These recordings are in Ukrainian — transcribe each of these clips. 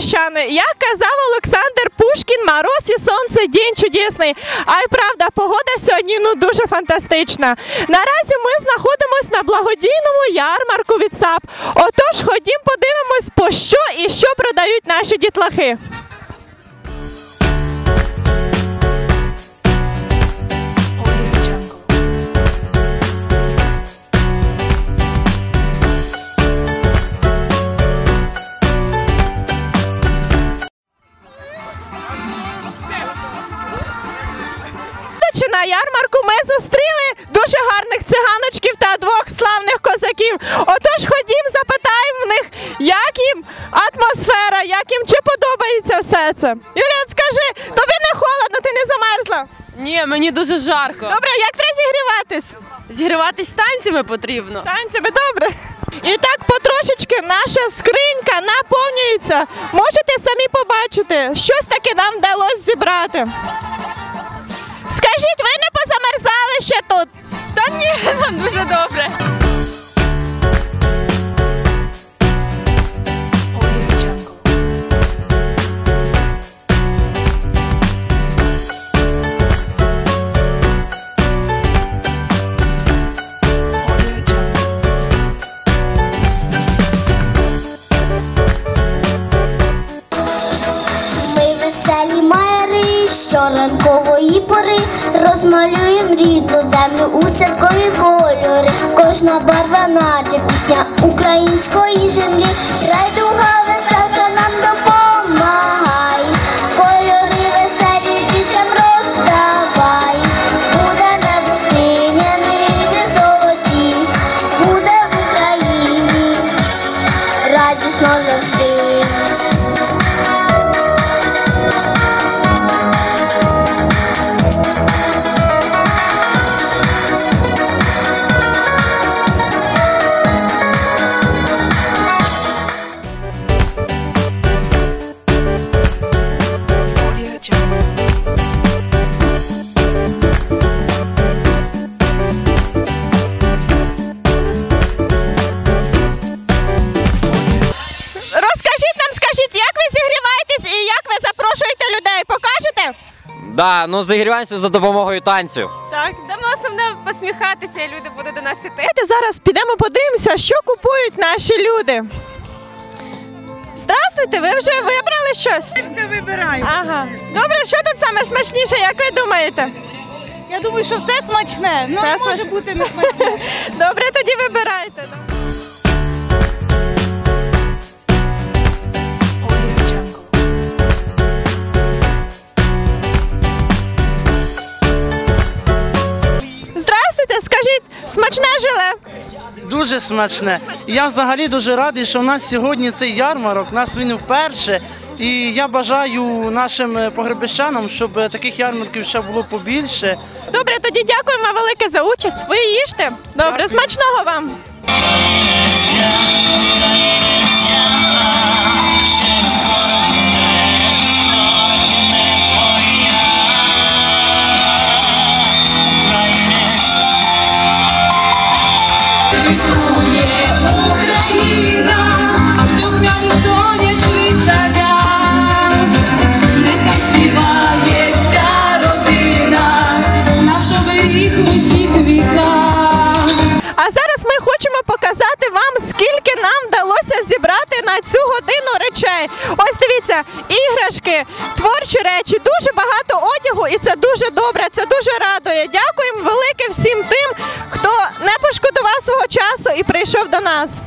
наші. Як казав Олександр Пушкін, мороз і сонце день чудесний. А й правда, погода сьогодні ну дуже фантастична. Наразі ми знаходимося на благодійному ярмарку від САП. Отож, ходім подивимось, по що і що продають наші дітлахи. Будучи на ярмарку, ми зустріли дуже гарних циганочків та двох славних козаків. Отож, ходім, запитаємо в них, як їм атмосфера, як їм чи подобається все це. Юріан, скажи, тобі не холодно, ти не замерзла? Ні, мені дуже жарко. Добре, як треба зігріватись? Зігріватись танцями потрібно. Танцями добре. І так потрошечки наша скринька наповнюється. Можете самі побачити, щось таке нам вдалося зібрати. Та ні, нам дуже добре. Ми веселі майри, що ранкової пори розмалюєм рідну землю у святкові кольори. Кожна барва, наче пісня української землі. Райдуга веселка Да, ну зігріваємося за допомогою танцю. Так. Саме основне посміхатися, і люди будуть до нас іти. Давайте зараз підемо подивимося, що купують наші люди. Здравствуйте, ви вже вибрали щось? Я все вибираю. Ага. Добре, що тут саме смачніше, як ви думаєте? Я думаю, що все смачне. Ну, Все може смачне. бути не смачне. Добре, тоді вибирайте. Здравствуйте, смачне желе? Дуже смачне. Я взагалі дуже радий, що у нас сьогодні цей ярмарок, у нас він вперше. І я бажаю нашим е, погребищанам, щоб е, таких ярмарків ще було побільше. Добре, тоді дякуємо велике за участь. Ви їжте. Добре, смачного вам. Речей. Ось дивіться, іграшки, творчі речі, дуже багато одягу, і це дуже добре, це дуже радує. Дякуємо велике всім тим, хто не пошкодував свого часу і прийшов до нас.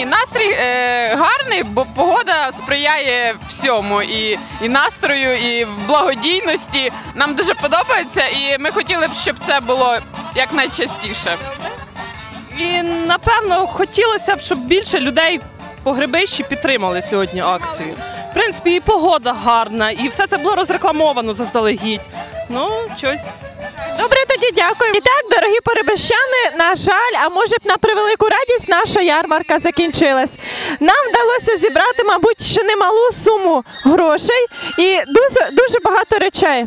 Ні, настрій е, гарний, бо погода сприяє всьому і, і настрою, і благодійності. Нам дуже подобається, і ми хотіли б, щоб це було якнайчастіше. І напевно хотілося б, щоб більше людей по гребищі підтримали сьогодні акцію. В принципі, і погода гарна, і все це було розрекламовано заздалегідь. Ну, щось Тоді дякую. І так, дорогі перебищани, на жаль, а може б на превелику радість наша ярмарка закінчилась. Нам вдалося зібрати, мабуть, ще немалу суму грошей і дуже, дуже багато речей.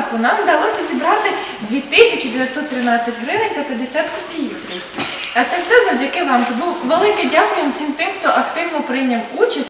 Ярмарку нам вдалося зібрати 2913 гривень та 50 копійок. А це все завдяки вам. Тому велике дякую всім тим, хто активно прийняв участь.